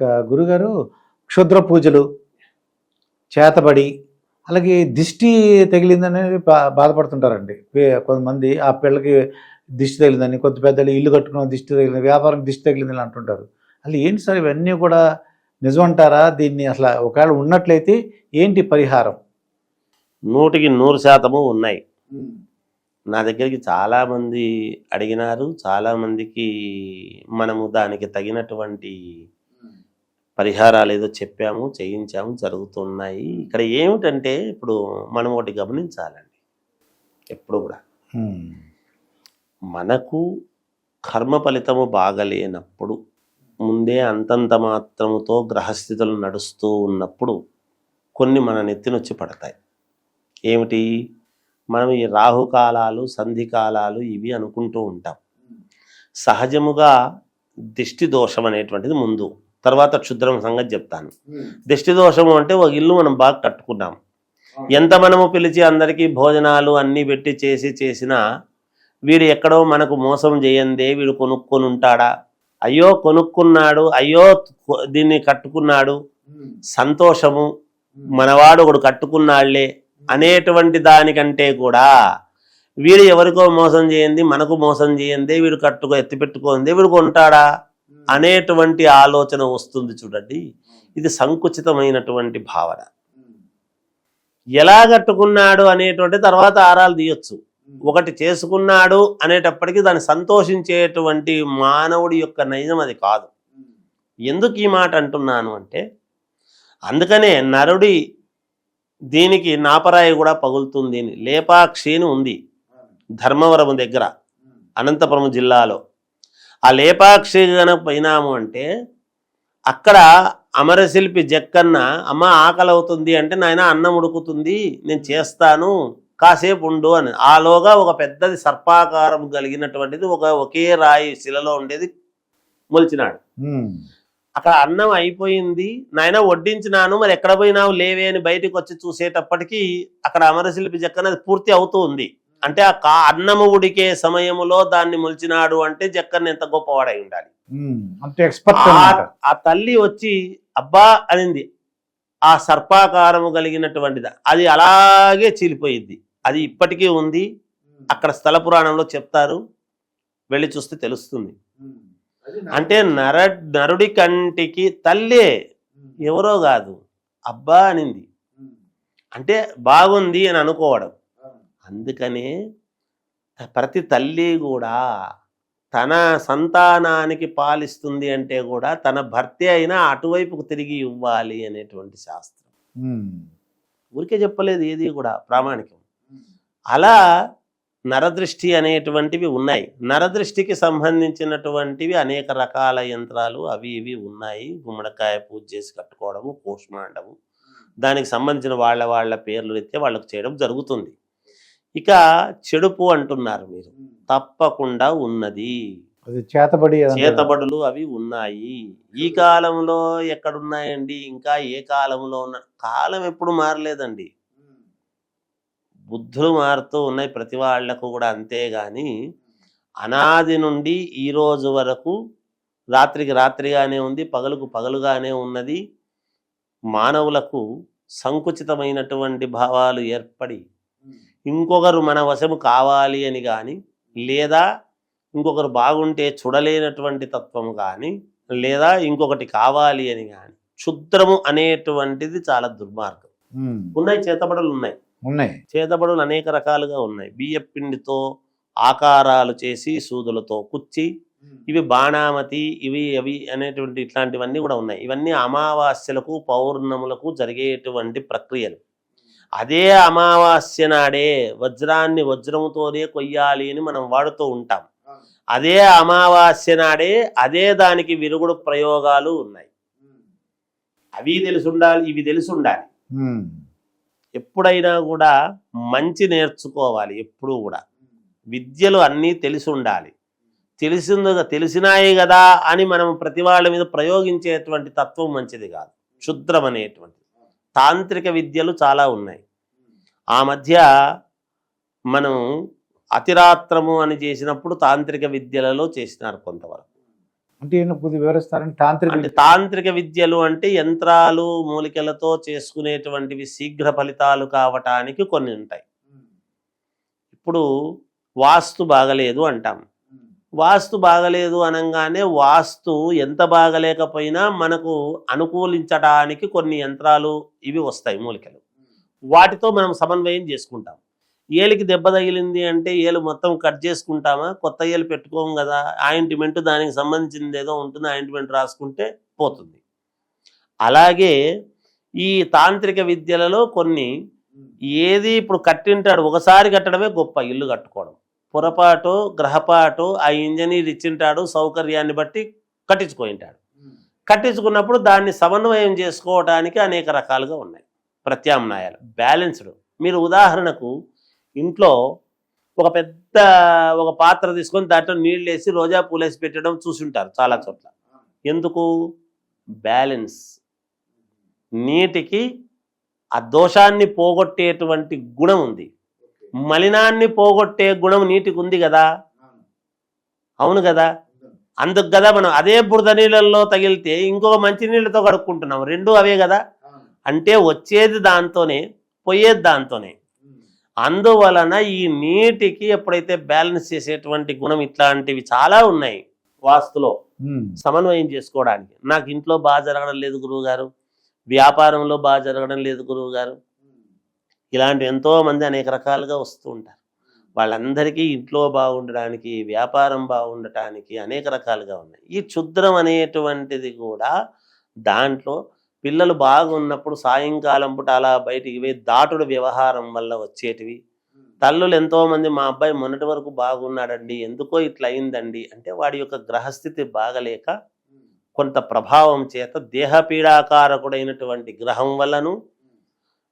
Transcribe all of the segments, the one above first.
ఇంకా గురుగారు క్షుద్ర పూజలు చేతబడి అలాగే దిష్టి తగిలిందని బా- బాధపడుతుంటారండి. కొంతమంది ఆ పిల్లకి దిష్టి తగిలిందని కొంత పెద్దలు ఇల్లు కట్టుకున్న దిష్టి తగిలింది వ్యాపారం దిష్టి తగిలిందని అంటుంటారు. అసలు ఏంటి సార్ ఇవన్నీ కూడా నిజం అంటారా దీన్ని అసలు ఒకవేళ ఉన్నట్లయితే ఏంటి పరిహారం? నూటికి నూరు శాతము ఉన్నాయి. నా దగ్గరికి చాలామంది అడిగినారు. చాలామందికి మనము దానికి తగినటువంటి పరిహారాలు ఏదో చెప్పాము చేయించాము జరుగుతున్నాయి. ఇక్కడ ఏమిటంటే ఇప్పుడు మనం ఒకటి గమనించాలండి. ఎప్పుడు కూడా. మనకు కర్మ ఫలితము బాగలేనప్పుడు ముందే అంతంత మాత్రముతో గ్రహస్థితులు నడుస్తూ ఉన్నప్పుడు కొన్ని మన నెత్తినొచ్చి పడతాయి. ఏమిటి? మనం ఈ రాహుకాలాలు సంధికాలాలు ఇవి అనుకుంటూ ఉంటాం. సహజముగా దిష్టి దోషం అనేటువంటిది ముందు. తర్వాత క్షుద్రం సంగతి చెప్తాను. దిష్టి దోషము అంటే ఒక ఇల్లు మనం బాగా కట్టుకున్నాం. ఎంత మనము పిలిచి అందరికీ భోజనాలు అన్నీ పెట్టి చేసి చేసినా వీడు ఎక్కడో మనకు మోసం చేయందే వీడు కొనుక్కొని ఉంటాడా అయ్యో కొనుక్కున్నాడు అయ్యో దీన్ని కట్టుకున్నాడు. సంతోషము మనవాడు ఒకడు కట్టుకున్నాళ్ళే అనేటువంటి దానికంటే కూడా వీడు ఎవరికో మోసం చేయండి మనకు మోసం చేయండి వీడు కట్టుకో ఎత్తి పెట్టుకోండి వీడు కొంటాడా? అనేటువంటి ఆలోచన వస్తుంది చూడండి. ఇది సంకుచితమైనటువంటి భావన. ఎలా కట్టుకున్నాడు అనేటువంటి తర్వాత ఆరాలు తీయొచ్చు. ఒకటి చేసుకున్నాడు అనేటప్పటికీ దాన్ని సంతోషించేటువంటి మానవుడి యొక్క నైజం అది కాదు. ఎందుకు ఈ మాట అంటున్నాను అంటే అందుకనే నరుడి దీనికి నాపరాయి కూడా పగులుతుంది అని. లేపాక్షి ఉంది. ధర్మవరం దగ్గర అనంతపురం జిల్లాలో. ఆ లేపాక్షి పోయినాము అంటే అక్కడ అమరశిల్పి జక్కన్న అమ్మ ఆకలి అవుతుంది అంటే నాయన అన్నం ఉడుకుతుంది నేను చేస్తాను కాసేపు ఉండు అని. ఆలోగా ఒక పెద్దది సర్పాకారం కలిగినటువంటిది ఒక ఒకే రాయి శిలలో ఉండేది మొలిచినాడు. అక్కడ అన్నం అయిపోయింది నాయన వడ్డించినాను మరి ఎక్కడ పోయినావు లేవే అని బయటకు వచ్చి చూసేటప్పటికి అక్కడ అమరశిల్పి జక్కన పూర్తి అవుతూ ఉంది. అంటే ఆ కా అన్నము ఉడికే సమయములో దాన్ని మొలిచినాడు అంటే జక్కన్న ఎంత గొప్పవాడై ఉండాలి. ఆ తల్లి వచ్చి అబ్బా అనింది ఆ సర్పాకారము కలిగినటువంటిది అది అలాగే చీలిపోయింది అది ఇప్పటికీ ఉంది అక్కడ స్థల పురాణంలో చెప్తారు వెళ్ళి చూస్తే తెలుస్తుంది. అంటే నర నరుడి కంటికి తల్లే ఎవరో కాదు అబ్బా అనింది. అంటే బాగుంది అని అనుకోవడం. అందుకనే ప్రతి తల్లి కూడా తన సంతానానికి పాలిస్తుంది అంటే కూడా తన భర్తే అయినా అటువైపుకు తిరిగి ఇవ్వాలి అనేటువంటి శాస్త్రం. ఊరికే చెప్పలేదు ఏది కూడా ప్రామాణికం. అలా నరదృష్టి అనేటువంటివి ఉన్నాయి. నరదృష్టికి సంబంధించినటువంటివి అనేక రకాల యంత్రాలు అవి ఇవి ఉన్నాయి. గుమ్మడికాయ పూజ చేసి కట్టుకోవడము కూష్మాండము దానికి సంబంధించిన వాళ్ళ వాళ్ళ పేర్లు ఎత్తే వాళ్ళకు చేయడం జరుగుతుంది. ఇక చెడుపు అంటున్నారు మీరు. తప్పకుండా ఉన్నది. చేతబడి. చేతబడులు అవి ఉన్నాయి. ఈ కాలంలో ఎక్కడున్నాయండి? ఇంకా ఏ కాలంలో ఉన్న? కాలం ఎప్పుడు మారలేదండి. బుద్ధులు మారుతూ ఉన్నాయి ప్రతి వాళ్ళకు కూడా అంతే గాని అనాది నుండి ఈ రోజు వరకు రాత్రికి రాత్రిగానే ఉంది పగలుకు పగలుగానే ఉన్నది. మానవులకు సంకుచితమైనటువంటి భావాలు ఏర్పడి ఇంకొకరు మన వశము కావాలి అని కానీ లేదా ఇంకొకరు బాగుంటే చూడలేనటువంటి తత్వము కానీ లేదా ఇంకొకటి కావాలి అని కానీ క్షుద్రము అనేటువంటిది చాలా దుర్మార్గం. ఉన్నాయి చేతబడులు ఉన్నాయి. ఉన్నాయి. చేతబడులు అనేక రకాలుగా ఉన్నాయి. బియ్య పిండితో ఆకారాలు చేసి సూదులతో కుచ్చి ఇవి బాణామతి ఇవి అవి అనేటువంటి ఇట్లాంటివన్నీ కూడా ఉన్నాయి. ఇవన్నీ అమావాస్యలకు పౌర్ణములకు జరిగేటువంటి ప్రక్రియలు. అదే అమావాస్య నాడే వజ్రాన్ని వజ్రముతోనే కొయ్యాలి అని మనం వాడుతూ ఉంటాం. అదే అమావాస్య నాడే అదే దానికి విరుగుడు ప్రయోగాలు ఉన్నాయి. అవి తెలిసి ఉండాలి ఇవి తెలిసి ఉండాలి. ఎప్పుడైనా కూడా మంచి నేర్చుకోవాలి ఎప్పుడూ కూడా. విద్యలు అన్నీ తెలిసి ఉండాలి. తెలిసింది తెలిసినాయి కదా అని మనం ప్రతి వాళ్ళ మీద ప్రయోగించేటువంటి తత్వం మంచిది కాదు. క్షుద్రం అనేటువంటిది. తాంత్రిక విద్యలు చాలా ఉన్నాయి. ఆ మధ్య మనం అతిరాత్రము అని చేసినప్పుడు తాంత్రిక విద్యలలో చేసినారు కొంతవరకు. అంటే ఈయన కొద్దిగా వివరిస్తారంటే తాంత్రిక అంటే తాంత్రిక విద్యలు అంటే యంత్రాలు మూలికలతో చేసుకునేటువంటివి శీఘ్ర ఫలితాలు కావటానికి కొన్ని ఉంటాయి. ఇప్పుడు వాస్తు బాగలేదు అంటాం. వాస్తు బాగలేదు అనగానే వాస్తు ఎంత బాగలేకపోయినా మనకు అనుకూలించడానికి కొన్ని యంత్రాలు ఇవి వస్తాయి మూలికలు. వాటితో మనం సమన్వయం చేసుకుంటాం. ఏలికి దెబ్బ తగిలింది అంటే ఏలు మొత్తం కట్ చేసుకుంటామా? కొత్త ఏలు పెట్టుకోము కదా? ఆయింట్మెంట్ దానికి సంబంధించింది ఏదో ఉంటుంది ఆయింట్మెంట్ రాసుకుంటే పోతుంది. అలాగే ఈ తాంత్రిక విద్యలలో కొన్ని ఏది ఇప్పుడు కట్టింటాడు ఒకసారి కట్టడమే గొప్ప ఇల్లు కట్టుకోవడం. పొరపాటు గ్రహపాటు ఆ ఇంజనీర్ ఇచ్చింటాడు సౌకర్యాన్ని బట్టి కట్టించుకోయింటాడు. కట్టించుకున్నప్పుడు దాన్ని సమన్వయం చేసుకోవడానికి అనేక రకాలుగా ఉన్నాయి. ప్రత్యామ్నాయాలు బ్యాలెన్స్డ్. మీరు ఉదాహరణకు ఇంట్లో ఒక పెద్ద ఒక పాత్ర తీసుకొని దాంట్లో నీళ్ళు వేసి రోజా పూలు వేసి పెట్టడం చూసుంటారు చాలా చోట్ల. ఎందుకు? బ్యాలెన్స్. నీటికి ఆ దోషాన్ని పోగొట్టేటువంటి గుణం ఉంది. మలినాన్ని పోగొట్టే గుణం నీటికి ఉంది కదా? అవును కదా? అందుకు కదా మనం అదే బురద నీళ్ళల్లో తగిలితే ఇంకొక మంచి నీళ్ళతో కడుక్కుంటున్నాం. రెండు అవే కదా? అంటే వచ్చేది దాంతోనే పోయేది దాంతోనే. అందువలన ఈ నీటికి ఎప్పుడైతే బ్యాలెన్స్ చేసేటువంటి గుణం ఇట్లాంటివి చాలా ఉన్నాయి వాస్తులో. సమన్వయం చేసుకోవడానికి. నాకు ఇంట్లో బాగా జరగడం లేదు గురువు గారు వ్యాపారంలో బాగా జరగడం లేదు గురువు గారు ఇలాంటి ఎంతో మంది అనేక రకాలుగా వస్తూ ఉంటారు. వాళ్ళందరికీ ఇంట్లో బాగుండడానికి వ్యాపారం బాగుండటానికి అనేక రకాలుగా ఉన్నాయి. ఈ క్షుద్రం అనేటువంటిది కూడా దాంట్లో పిల్లలు బాగున్నప్పుడు సాయంకాలం పూట అలా బయటికి పోయి దాటుడు వ్యవహారం వల్ల వచ్చేటివి. తల్లులు ఎంతో మంది మా అబ్బాయి మొన్నటి వరకు బాగున్నాడండి ఎందుకో ఇట్లా అయిందండి అంటే వాడి యొక్క గ్రహస్థితి బాగలేక కొంత ప్రభావం చేత దేహపీడాకారకుడైనటువంటి గ్రహం వల్లను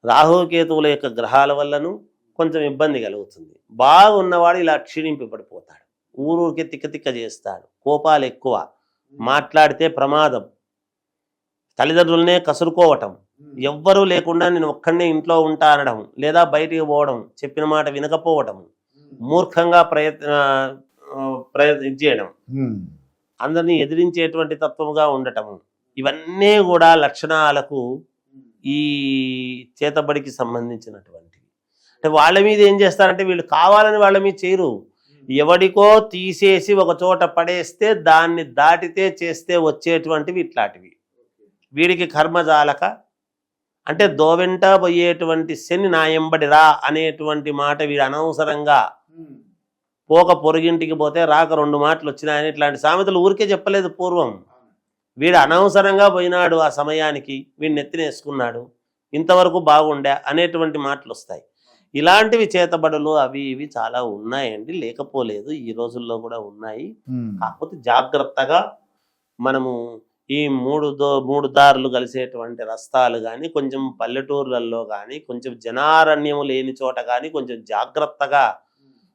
రాహుకేతువుల యొక్క గ్రహాల వల్లను కొంచెం ఇబ్బంది కలుగుతుంది. బాగున్నవాడు ఇలా క్షీణింపి పడిపోతాడు ఊరూరికి తిక్క తిక్క చేస్తాడు. కోపాలు ఎక్కువ. మాట్లాడితే ప్రమాదం. తల్లిదండ్రులనే కసురుకోవటం. ఎవ్వరూ లేకుండా నేను ఒక్కడనే ఇంట్లో ఉంటా అనడం లేదా బయటికి పోవడం చెప్పిన మాట వినకపోవటం మూర్ఖంగా ప్రయత్న ప్రయత్న చేయడం. అందరినీ ఎదిరించేటువంటి తత్వముగా ఉండటము. ఇవన్నీ కూడా లక్షణాలకు ఈ చేతబడికి సంబంధించినటువంటివి. అంటే వాళ్ళ మీద ఏం చేస్తారంటే వీళ్ళు కావాలని వాళ్ళ మీద చేయరు. ఎవడికో తీసేసి ఒక చోట పడేస్తే దాన్ని దాటితే చేస్తే వచ్చేటువంటివి ఇట్లాంటివి. వీడికి కర్మజాలక అంటే దోవెంట పోయేటువంటి శని నా ఎంబడి రా అనేటువంటి మాట వీడు అనవసరంగా పోక పొరుగింటికి పోతే రాక రెండు మాటలు వచ్చినాయని ఇట్లాంటి సామెతలు ఊరికే చెప్పలేదు పూర్వం. వీడు అనవసరంగా పోయినాడు ఆ సమయానికి వీడిని ఎత్తినేసుకున్నాడు ఇంతవరకు బాగుండే అనేటువంటి మాటలు వస్తాయి ఇలాంటివి చేతబడులు అవి ఇవి చాలా ఉన్నాయండి లేకపోలేదు ఈ రోజుల్లో కూడా ఉన్నాయి. కాకపోతే జాగ్రత్తగా మనము ఈ మూడు దో మూడు దారులు కలిసేటువంటి రస్తాలు కానీ కొంచెం పల్లెటూర్లలో కానీ కొంచెం జనారణ్యము లేని చోట కానీ కొంచెం జాగ్రత్తగా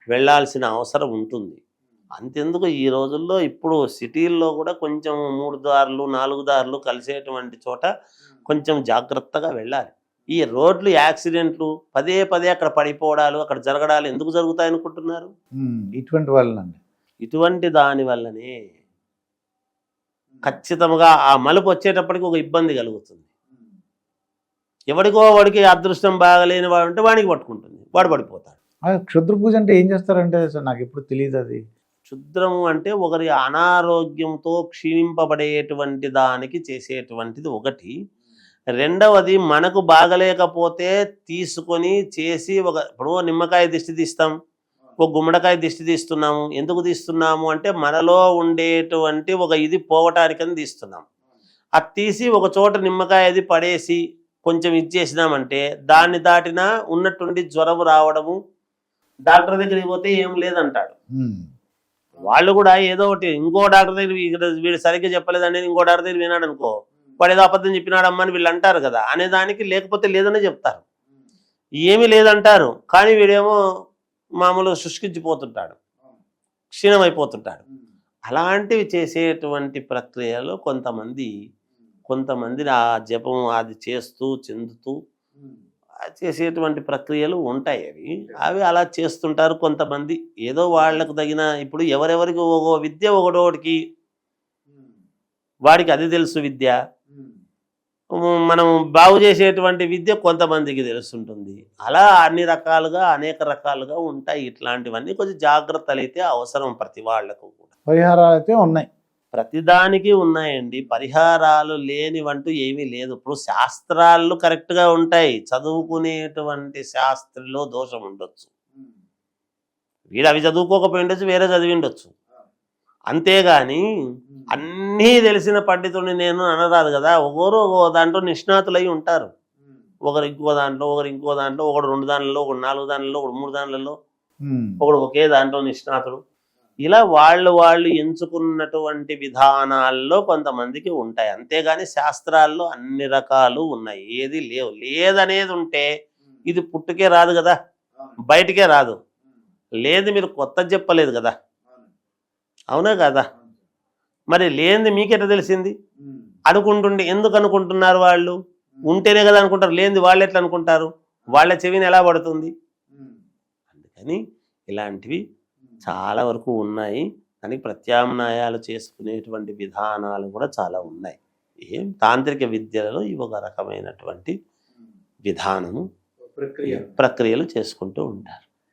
వెళ్ళాల్సిన అవసరం ఉంటుంది. అంతెందుకు ఈ రోజుల్లో ఇప్పుడు సిటీల్లో కూడా కొంచెం మూడు దారులు నాలుగు దారులు కలిసేటువంటి చోట కొంచెం జాగ్రత్తగా వెళ్ళాలి. ఈ రోడ్లు యాక్సిడెంట్లు పదే పదే అక్కడ పడిపోవడాలు అక్కడ జరగడాలు ఎందుకు జరుగుతాయి అనుకుంటున్నారు. ఇటువంటి వాళ్ళనండి ఇటువంటి దాని వల్లనే ఖచ్చితంగా ఆ మలుపు వచ్చేటప్పటికి ఒక ఇబ్బంది కలుగుతుంది. ఎవడికో వాడికి అదృష్టం బాగలేని వాడు ఉంటే వాడికి పట్టుకుంటుంది. వాడు పడిపోతాడు. క్షుద్ర పూజ అంటే ఏం చేస్తారంటే నాకు ఎప్పుడు తెలియదు అది క్షుద్రము అంటే ఒకరి అనారోగ్యంతో క్షీణింపబడేటువంటి దానికి చేసేటువంటిది ఒకటి. రెండవది మనకు బాగలేకపోతే తీసుకొని చేసి ఒక ఇప్పుడు నిమ్మకాయ దిష్టి తీస్తాం ఒక గుమ్మడికాయ దిష్టి తీస్తున్నాము. ఎందుకు తీస్తున్నాము అంటే మనలో ఉండేటువంటి ఒక ఇది పోవటానికని తీస్తున్నాం. అది తీసి ఒక చోట నిమ్మకాయ అది పడేసి కొంచెం ఇచ్చేసినామంటే దాన్ని దాటినా ఉన్నట్టుండి జ్వరం రావడము డాక్టర్ దగ్గరికి పోతే ఏం లేదంటాడు. వాళ్ళు కూడా ఏదో ఒకటి ఇంకో డాక్టర్ దగ్గర వీడు- వీడు సరిగ్గా చెప్పలేదండి ఇంకో డాక్టర్ దగ్గర వినాడు అనుకో వాడు ఏదో అబద్ధం చెప్పినాడమ్మా అని వీళ్ళు అంటారు కదా అనే దానికి లేకపోతే లేదని చెప్తారు. ఏమీ లేదంటారు కానీ వీడేమో మామూలుగా శుష్కించిపోతుంటాడు క్షీణమైపోతుంటాడు. అలాంటివి చేసేటువంటి ప్రక్రియలో కొంతమంది కొంతమంది ఆ జపం అది చేస్తూ చెందుతూ చేసేటువంటి ప్రక్రియలు ఉంటాయి అవి. అవి అలా చేస్తుంటారు కొంతమంది. ఏదో వాళ్ళకు తగిన ఇప్పుడు ఎవరెవరికి ఒక విద్య ఒకటోటికి వాడికి అది తెలుసు విద్య. మనం బాగు చేసేటువంటి విద్య కొంతమందికి తెలుస్తుంటుంది. అలా అన్ని రకాలుగా అనేక రకాలుగా ఉంటాయి. ఇట్లాంటివన్నీ కొంచెం జాగ్రత్తలు అయితే అవసరం ప్రతి వాళ్ళకు కూడా. పరిహారాలు అయితే ఉన్నాయి. ప్రతిదానికి ఉన్నాయండి. పరిహారాలు లేనివంటూ ఏమీ లేదు. ఇప్పుడు శాస్త్రాలు కరెక్ట్గా ఉంటాయి. చదువుకునేటువంటి శాస్త్రంలో దోషం ఉండొచ్చు. వీడు అవి చదువుకోకపోయి ఉండొచ్చు వేరే చదివి ఉండొచ్చు. అంతేగాని అన్నీ తెలిసిన పండితుడిని నేను అనరాదు కదా. ఒకరు ఒక దాంట్లో నిష్ణాతులై ఉంటారు. ఒకరు ఇంకో దాంట్లో ఒకరు ఇంకో దాంట్లో ఒకడు రెండు దాంట్లో ఒకడు నాలుగు దాంట్లో ఒకడు మూడు ఉమ్. ఒకడు ఒకే దాంట్లో నిష్ణాతుడు. ఇలా వాళ్ళు వాళ్ళు ఎంచుకున్నటువంటి విధానాల్లో కొంతమందికి ఉంటాయి. అంతేగాని శాస్త్రాల్లో అన్ని రకాలు ఉన్నాయి. ఏది లేవు. లేదనేది ఉంటే ఇది పుట్టుకే రాదు కదా. బయటికే రాదు. లేదు మీరు కొత్త చెప్పలేదు కదా. అవునా. కదా? మరి లేనిది మీకెట్లా తెలిసింది? అనుకుంటుండే ఎందుకు అనుకుంటున్నారు వాళ్ళు? ఉంటేనే కదా అనుకుంటారు. లేనిది వాళ్ళు ఎట్లా అనుకుంటారు? వాళ్ళ చెవిని ఎలా పడుతుంది? అందుకని ఇలాంటివి చాలా వరకు ఉన్నాయి. దానికి ప్రత్యామ్నాయాలు చేసుకునేటువంటి విధానాలు కూడా చాలా ఉన్నాయి. ఏం తాంత్రిక విద్యలలో ఇవి ఒక రకమైనటువంటి విధానము. ప్రక్రియలు చేసుకుంటూ ఉంటారు.